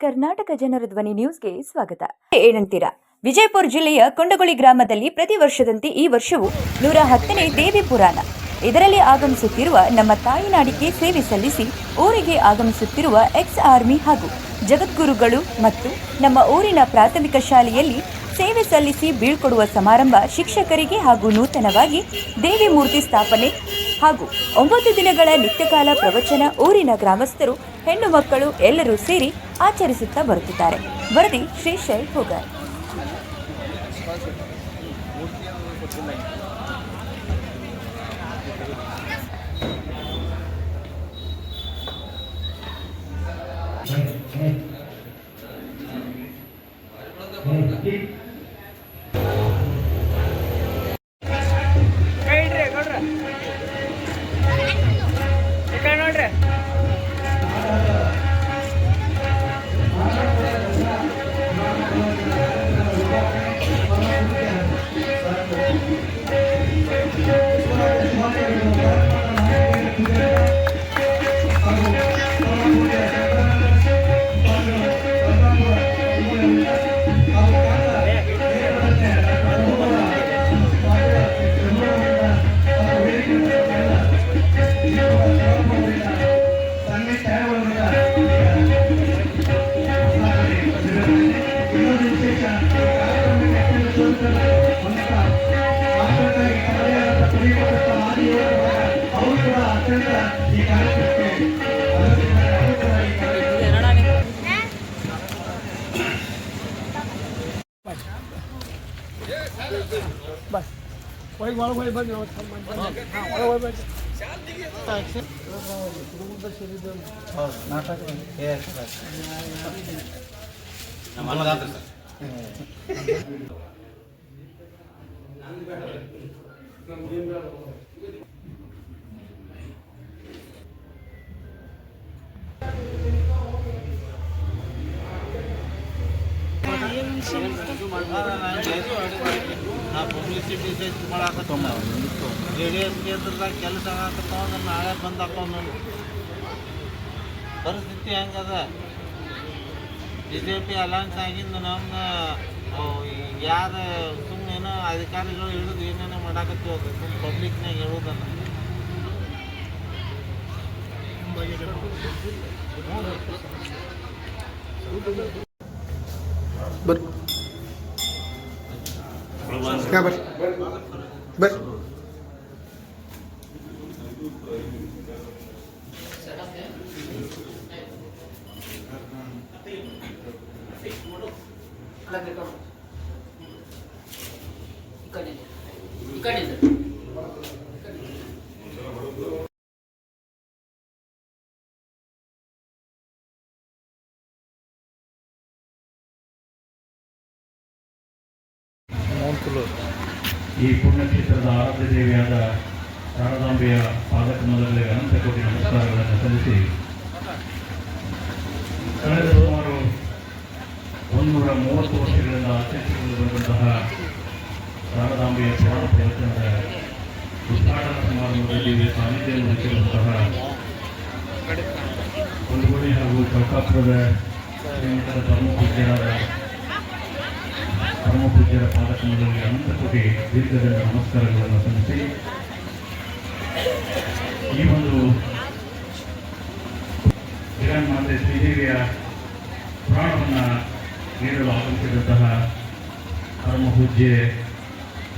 ಕರ್ನಾಟಕ ಜನರ ಧ್ವನಿ ನ್ಯೂಸ್ಗೆ ಸ್ವಾಗತ. ಏನಂತೀರಾ ವಿಜಯಪುರ ಜಿಲ್ಲೆಯ ಕೊಂಡಗೊಳಿ ಗ್ರಾಮದಲ್ಲಿ ಪ್ರತಿ ವರ್ಷದಂತೆ ಈ ವರ್ಷವೂ ನೂರ ಹತ್ತನೇ ದೇವಿ ಪುರಾಣ. ಇದರಲ್ಲಿ ಆಗಮಿಸುತ್ತಿರುವ ನಮ್ಮ ತಾಯಿನಾಡಿಗೆ ಸೇವೆ ಸಲ್ಲಿಸಿ ಊರಿಗೆ ಆಗಮಿಸುತ್ತಿರುವ ಎಕ್ಸ್ ಆರ್ಮಿ ಹಾಗೂ ಜಗದ್ಗುರುಗಳು ಮತ್ತು ನಮ್ಮ ಊರಿನ ಪ್ರಾಥಮಿಕ ಶಾಲೆಯಲ್ಲಿ ಸೇವೆ ಸಲ್ಲಿಸಿ ಬೀಳ್ಕೊಡುವ ಸಮಾರಂಭ ಶಿಕ್ಷಕರಿಗೆ ಹಾಗೂ ನೂತನವಾಗಿ ದೇವಿ ಮೂರ್ತಿ ಸ್ಥಾಪನೆ ಹಾಗೂ ಒಂಬತ್ತು ದಿನಗಳ ನಿತ್ಯಕಾಲ ಪ್ರವಚನ ಊರಿನ ಗ್ರಾಮಸ್ಥರು, ಹೆಣ್ಣು ಮಕ್ಕಳು ಎಲ್ಲರೂ ಸೇರಿ ಆಚರಿಸುತ್ತಾ ಬರುತ್ತಿದ್ದಾರೆ. ವರದಿ ಶೈ ಹೋಗಾರ್ どうも。ಒಳಗೆ ಒಳಗೆ ಹೋಗಿ ಬನ್ನಿ. ನಾವು ಪಬ್ಲಿಸಿಟಿ ಮಾಡಾಕತ್ತಮ್ಮ ಜೆ ಡಿ ಎಸ್ ಕ್ಷೇತ್ರದಾಗ ಕೆಲಸ ಆಗತ್ತವ ಅಂದ್ರೆ ನಾಳೆ ಬಂದು ನೋಡಿ ಪರಿಸ್ಥಿತಿ ಹೆಂಗದ ಬಿ ಜೆ ಪಿ ಅಲಯನ್ಸ್ ಆಗಿಂದ ನಮ್ಮ ಯಾರು ಸುಮ್ಮನೆ ಅಧಿಕಾರಿಗಳು ಹಿಡಿದು ಏನೇನೋ ಮಾಡಾಕತ್ತೀವಿ ಅದು ಸುಮ್ಮನೆ ಪಬ್ಲಿಕ್ನಾಗ ಹೇಳೋದನ್ನ. बर। क्या बर? बर। ఇక్కడ ఇక్కడ ಈ ಪುಣ್ಯಕ್ಷೇತ್ರದ ಆರಾಧ್ಯ ದೇವಿಯಾದ ಶಾರದಾಂಬೆಯ ಪಾದಕಮಲಗಳಿಗೆ ಅನಂತ ಕೋಟಿ ನಮಸ್ಕಾರಗಳನ್ನು ಸಲ್ಲಿಸಿ, ಕಳೆದ ಸುಮಾರು ಒಂದೂರ ಮೂವತ್ತು ವರ್ಷಗಳಿಂದ ಆಚರಿಸಿಕೊಂಡು ಬಂದಂತಹ ಶಾರದಾಂಬೆಯ ಪುರಾಣ ಪ್ರವಚನದ ಉದ್ಘಾಟನಾ ಸಮಾರಂಭದಲ್ಲಿ ಸಾನ್ನಿಧ್ಯವನ್ನು ವಹಿಸಿರುವಂತಹ ಕುಂದಗೋಳಿ ಹಾಗೂ ಕಲ್ಕಾಪುರದ ಶ್ರೀಮಠದ ಪರಮ ಪೂಜ್ಯರಾದ ಪರಮ ಪೂಜ್ಯರ ಪಾದಕಮಲಗಳಿಗೆ ಅನಂತ ಕೋಟಿ ದೀರ್ಘದಂಡ ನಮಸ್ಕಾರಗಳನ್ನು ಸಲ್ಲಿಸಿ, ಈ ಒಂದು ಜಗನ್ಮಾತೆ ಶ್ರೀದೇವಿಯ ಪುರಾಣವನ್ನು ನೀಡಲು ಆಗಮಿಸಿದಂತಹ ಪರಮ ಪೂಜ್ಯ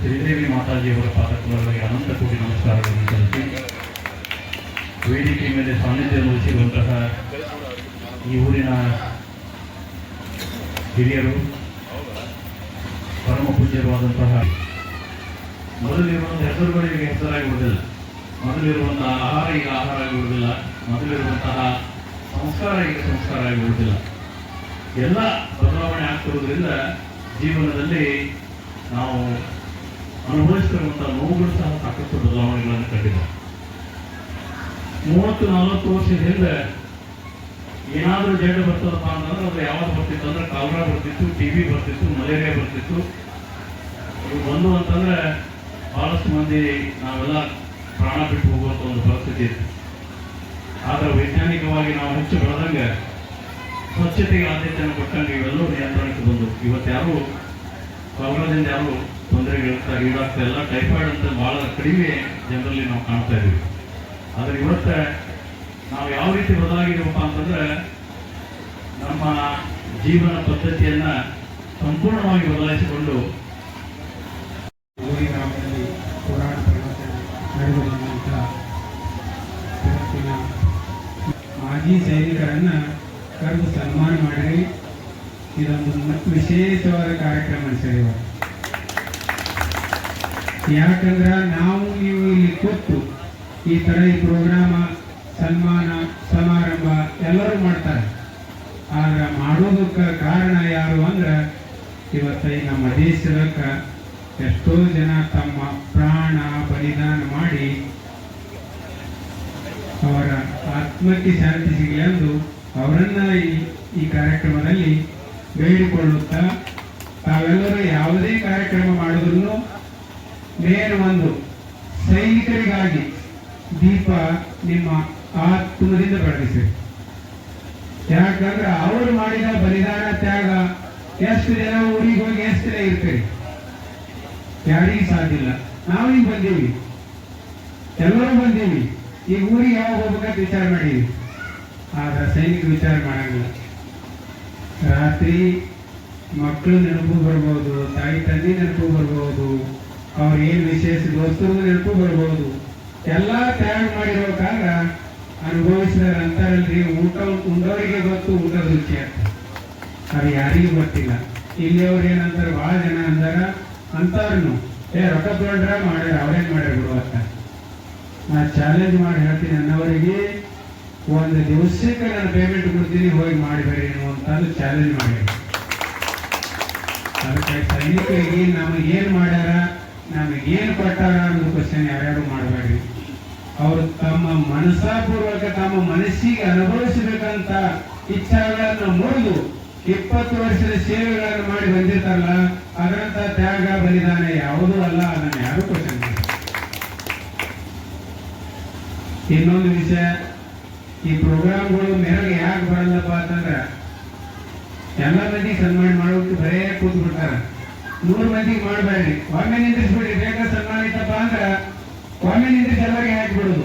ಶ್ರೀದೇವಿ ಮಾತಾಜಿಯವರ ಪಾದಕಮಲಗಳಿಗೆ ಅನಂತ ಕೋಟಿ ನಮಸ್ಕಾರಗಳನ್ನು ಸಲ್ಲಿಸಿ, ವೇದಿಕೆ ಮೇಲೆ ಸಾನ್ನಿಧ್ಯ ವಹಿಸಿರುವಂತಹ ಈ ಊರಿನ ಹಿರಿಯರು ಪರಮ ಪೂಜ್ಯವಾದಂತಹ ಮೊದಲಿರುವಂತಹ ಹೆಸರುಗಳಿಗೆ ಹೆಸರಾಗಿಬಿಡುವುದಿಲ್ಲ ಮೊದಲಿರುವಂತಹ ಆಹಾರ ಈಗ ಆಹಾರ ಆಗಿರುವುದಿಲ್ಲ ಮೊದಲಿರುವಂತಹ ಸಂಸ್ಕಾರ ಈಗ ಸಂಸ್ಕಾರ ಆಗಿಬಿಡುವುದಿಲ್ಲ ಎಲ್ಲ ಬದಲಾವಣೆ ಆಗ್ತಿರೋದ್ರಿಂದ ಜೀವನದಲ್ಲಿ ನಾವು ಅನುಭವಿಸ್ತಿರುವಂತಹ ನೋವುಗಳು ಸಹ ಸಾಕಷ್ಟು ಬದಲಾವಣೆಗಳನ್ನು ಕಂಡಿದೆ. ಮೂವತ್ತು, ನಲವತ್ತು ವರ್ಷದ ಹಿಂದೆ ಏನಾದರೂ ಜಡ್ಡು ಬರ್ತದಪ್ಪ ಅಂತಂದ್ರೆ ಅದು ಯಾವ್ದು ಬರ್ತಿತ್ತು ಅಂದ್ರೆ ಕಾಲರಾ ಬರ್ತಿತ್ತು, ಟಿ ಬಿ ಬರ್ತಿತ್ತು, ಮಲೇರಿಯಾ ಬರ್ತಿತ್ತು. ಇದು ಬಂದು ಅಂತಂದ್ರೆ ಬಹಳಷ್ಟು ಮಂದಿ ನಾವೆಲ್ಲ ಪ್ರಾಣ ಬಿಟ್ಟು ಹೋಗುವಂಥ ಒಂದು ಪರಿಸ್ಥಿತಿ ಇತ್ತು. ಆದ್ರೆ ವೈಜ್ಞಾನಿಕವಾಗಿ ನಾವು ಹೆಚ್ಚು ಬೆಳೆದಂಗೆ ಸ್ವಚ್ಛತೆಗೆ ಆದ್ಯತೆಯನ್ನು ಕೊಟ್ಟಂಗೆ ಇವೆಲ್ಲವೂ ನಿಯಂತ್ರಣಕ್ಕೆ ಬಂದು ಇವತ್ತು ಯಾರು ಕೊರೋನಾದಿಂದ ಯಾರು ತೊಂದರೆಗೆ ಇರ್ತಾ ಈಡಾಗ್ತಾ ಇಲ್ಲ. ಟೈಫಾಯ್ಡ್ ಅಂತ ಬಹಳ ಕಡಿಮೆ ಜನರಲ್ಲಿ ನಾವು ಕಾಣ್ತಾ ಇದ್ದೀವಿ. ಆದರೆ ಇವತ್ತು ನಾವು ಯಾವ ರೀತಿ ಬದಲಾಗಿದ್ದೀವಪ್ಪ ಅಂತಂದ್ರೆ ನಮ್ಮ ಜೀವನ ಪದ್ಧತಿಯನ್ನ ಸಂಪೂರ್ಣವಾಗಿ ಬದಲಾಯಿಸಿಕೊಂಡು ಮಾಜಿ ಸೈನಿಕರನ್ನ ಕರೆದು ಸನ್ಮಾನ ಮಾಡಿರಿ. ಇದೊಂದು ವಿಶೇಷವಾದ ಕಾರ್ಯಕ್ರಮ ಸರ್ ಇವಾಗ ಯಾಕಂದ್ರ ನಾವು ನೀವು ಇಲ್ಲಿ ಕೂತು ಈ ತರ ಈ ಪ್ರೋಗ್ರಾಮ ಸನ್ಮಾನ, ಸಮಾರಂಭ ಎಲ್ಲರೂ ಮಾಡ್ತಾರೆ. ಆದರೆ ಮಾಡೋದಕ್ಕೆ ಕಾರಣ ಯಾರು ಅಂದ್ರೆ ಇವತ್ತೈ ನಮ್ಮ ದೇಶದಕ್ಕ ಎಷ್ಟೋ ಜನ ತಮ್ಮ ಪ್ರಾಣ ಬಲಿದಾನ ಮಾಡಿ ಅವರ ಆತ್ಮಕ್ಕೆ ಶಾಂತಿ ಸಿಗಲಿ ಎಂದು ಅವರನ್ನ ಈ ಈ ಕಾರ್ಯಕ್ರಮದಲ್ಲಿ ಬೇಡಿಕೊಳ್ಳುತ್ತಾ ತಾವೆಲ್ಲರೂ ಯಾವುದೇ ಕಾರ್ಯಕ್ರಮ ಮಾಡಿದ್ರು ನೇರ ಒಂದು ಸೈನಿಕರಿಗಾಗಿ ದೀಪ ನಿಮ್ಮ ಆತ್ಮದಿಂದ ಬೆಳಗಿಸಿ ಯಾಕಂದ್ರೆ ಅವರು ಮಾಡಿದ ಬಲಿದಾನ ತ್ಯಾಗ ಎಷ್ಟು ಜನ ಊರಿಗೆ ಹೋಗಿ ಎಷ್ಟು ಜನ ಇರ್ತೀರಿ? ಯಾರಿಗೂ ಸಾಧ್ಯ ಇಲ್ಲ. ಈಗ ಬಂದೀವಿ. ಎಲ್ಲರೂ ಬಂದೀವಿ. ಈ ಊರಿಗೆ ಯಾವಾಗ ಹೋಗ್ಬೇಕಂತ ವಿಚಾರ ಮಾಡೀವಿ ಆದ್ರೆ ಸೈನಿಕ ವಿಚಾರ ಮಾಡಂಗಿಲ್ಲ. ರಾತ್ರಿ ಮಕ್ಕಳು ನೆನಪು ಬರ್ಬೋದು, ತಾಯಿ ತಂದೆ ನೆನಪು ಬರ್ಬೋದು, ಅವ್ರ ಏನ್ ವಿಶೇಷ ದೋಸ್ತರು ನೆನಪು ಬರ್ಬೋದು. ಎಲ್ಲಾ ತಯಾರು ಮಾಡಿರೋ ಕಾರಣ ಅನುಭವಿಸಿದ ಅಂತಾರಲ್ರಿ ಊಟ ಉಂಡವರಿಗೆ ಗೊತ್ತು ಊಟ ರುಚಿ ಅಂತ. ಅದು ಯಾರಿಗೂ ಗೊತ್ತಿಲ್ಲ. ಇಲ್ಲಿಯವ್ರು ಏನಂತಾರೆ ಬಹಳ ಜನ ಅಂದಾರ ಅಂತಾರನು ಏ, ರೊಕ್ಕ ತೊಗೊಂಡ್ರ ಮಾಡ್ಯಾರ, ಅವ್ರೇನ್ ಮಾಡ್ಯಾರ ಬಿಡು ಅಂತ. ನಾ ಚಾಲೆಂಜ್ ಮಾಡಿ ಹೇಳ್ತೀನಿ ನನ್ನವರಿಗೆ ಒಂದು ದಿವಸಕ್ಕೆ ನಾನು ಪೇಮೆಂಟ್ ಕೊಡ್ತೀನಿ, ಹೋಗಿ ಮಾಡಿ ನೀವು ಅಂತಂದು ಚಾಲೆಂಜ್ ಮಾಡ್ಯಾರ ಅದಕ್ಕೆ ಸೈನಿಕರಿಗೆ ನಮಗೆ ಏನ್ ಮಾಡ್ಯಾರ, ನಮಗೇನು ಕೊಟ್ಟಾರ ಅನ್ನೋ ಕ್ವಶನ್ ಯಾರ್ಯಾರು ಮಾಡಬೇಡ್ರಿ. ಅವರು ತಮ್ಮ ಮನಸ್ಸಾಪೂರ್ವಕ ತಮ್ಮ ಮನಸ್ಸಿಗೆ ಅನುಭವಿಸಬೇಕಂತ ಇಚ್ಛೆಗಳನ್ನು ಮುರಿದು ಇಪ್ಪತ್ತು ವರ್ಷದ ಸೇವೆಗಳನ್ನು ಮಾಡಿ ಬಂದಿರ್ತಾರಲ್ಲ ಅದರಂತ ತ್ಯಾಗ ಬಲಿದಾನ ಯಾವುದೂ ಅಲ್ಲ, ಅದನ್ನು ಯಾರು ಕೊಟ್ಟಿಲ್ಲ. ಇನ್ನೊಂದು ವಿಷಯ, ಈ ಪ್ರೋಗ್ರಾಮ್ಗಳು ಮೇರೆಗೆ ಯಾಕೆ ಬರಲ್ಲಪ್ಪ ಅಂತಂದ್ರೆ, ಎಲ್ಲ ಮಂದಿ ಸನ್ಮಾನ ಮಾಡೋಕೆ ಬರೇ ಕೂತ್ಬಿಡ್ತಾರೆ. ನೂರು ಮಂದಿಗೆ ಮಾಡಬೇಡ್ರಿ ಒಮ್ಮೆ ನಿಂದಿಸ್ಬಿಡ್ರಿ ಬೇಕಾದ ಸನ್ಮಾನ ಇತ್ತಪ್ಪ ಅಂದ್ರ ಒಮ್ಮೆ ನಿಂದಿಸಿ ಎಲ್ಲರಿಗೆ ಹಾಕ್ಬಿಡುದು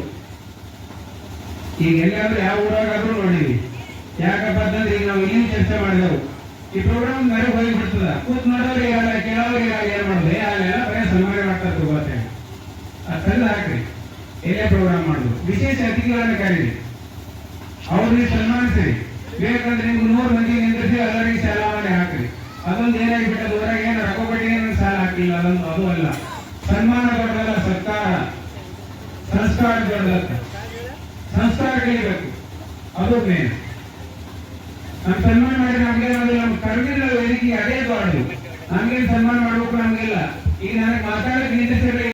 ಈಗ ಎಲ್ಲಾದ್ರೂ ಯಾವ ಊರಾಗಾದ್ರೂ ನೋಡಿವಿ ಯಾಕಪ್ಪ ಅಂತಂದ್ರೆ ಈಗ ನಾವು ಇಲ್ಲಿ ಚರ್ಚೆ ಮಾಡಿದೆವು. ಈ ಪ್ರೋಗ್ರಾಮ್ ನಡೆ ಹೋಗಿ ಬಿಡ್ತದ ಕೂತ್ ನೋಡೋರು ಆಗಲ್ಲ ಕೇಳೋರಿಗೆ ಆಗಲ್ಲ ಏನ್ ಮಾಡುದು? ಅಲ್ಲೆಲ್ಲ ಬರೀ ಸನ್ಮಾನ ಮಾಡ್ತಾ ಗೊತ್ತೇ ಅದು ತಂದು ಹಾಕ್ರಿ. ಏನೇ ಪ್ರೋಗ್ರಾಮ್ ಮಾಡುದು? ವಿಶೇಷ ಅತಿಥಿಗಳನ್ನ ಕರೀರಿ. ಅವ್ರಿಗೆ ಸನ್ಮಾನಿಸಿರಿ. ಬೇಕಂದ್ರೆ ನಿಮ್ಗೆ ನೂರು ಮಂದಿ ನಿಂದಿರಿಸಿ ಅದರಿಗೆ ಮಾಡಿ ಹಾಕ್ರಿ. ಅದೊಂದು ಏನಾಗಿ ಬಿಟ್ಟದ ಊರಾಗ ಏನು ರೊಕ್ಕ ಏನು ಸಾಲ ಹಾಕಿಲ್ಲ. ಅದೊಂದು ಅದು ಅಲ್ಲ. ಸಂಸ್ಕಾರ ಸಂಸ್ಕಾರಗಳಿರಬೇಕು. ಅದು ಮೇನ್. ನಮ್ಮ ಸನ್ಮಾನ ಮಾಡಿ ನಮ್ಗೆ ನಮ್ಮ ಕರ್ಮಿನ ವೇದಿಕೆ ಅದೇ ಬಾರ್ದು ನಮ್ಗೇನು ಸನ್ಮಾನ ಮಾಡ್ಬೇಕು ಈಗ ನನಗೆ ಮಾತಾಡಕ್ಕೆ ನಿಂತಿಸಿ